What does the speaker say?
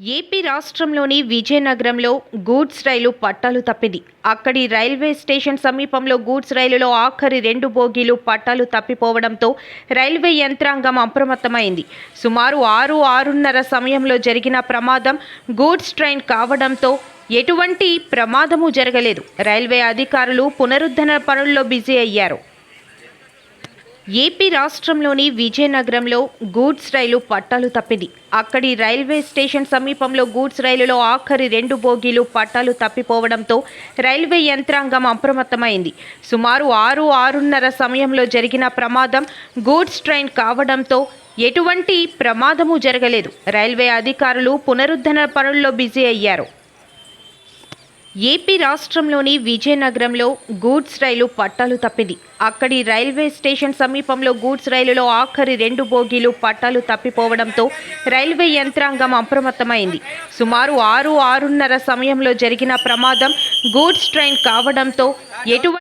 AP రాష్ట్రంలోని విజయనగరంలో goods రైలు పట్టాలు తప్పింది. అక్కడి రైల్వే స్టేషన్ సమీపంలో గూడ్స్ రైలులో ఆఖరి రెండు బోగీలు పట్టాలు తప్పిపోవడంతో రైల్వే యంత్రాంగం అప్రమత్తమైంది. సుమారు ఆరు ఆరున్నర సమయంలో జరిగిన ప్రమాదం గూడ్స్ ట్రైన్ కావడంతో ఎటువంటి ప్రమాదము జరగలేదు. రైల్వే అధికారులు పునరుద్ధరణ పనుల్లో బిజీ అయ్యారు. ఏపీ రాష్ట్రంలోని విజయనగరంలో గూడ్స్ రైలు పట్టాలు తప్పింది. అక్కడి రైల్వే స్టేషన్ సమీపంలో గూడ్స్ రైలులో ఆఖరి రెండు బోగీలు పట్టాలు తప్పిపోవడంతో రైల్వే యంత్రాంగం అప్రమత్తమైంది. సుమారు ఆరు ఆరున్నర సమయంలో జరిగిన ప్రమాదం గూడ్స్ ట్రైన్ కావడంతో ఎటువంటి ప్రమాదము జరగలేదు. రైల్వే అధికారులు పునరుద్ధరణ పనుల్లో బిజీ అయ్యారు. ఏపీ రాష్ట్రంలోని విజయనగరంలో గూడ్స్ రైలు పట్టాలు తప్పింది. అక్కడి రైల్వే స్టేషన్ సమీపంలో గూడ్స్ రైలులో ఆఖరి రెండు బోగీలు పట్టాలు తప్పిపోవడంతో రైల్వే యంత్రాంగం అప్రమత్తమైంది. సుమారు ఆరు ఆరున్నర సమయంలో జరిగిన ప్రమాదం గూడ్స్ ట్రైన్ కావడంతో ఎటువంటి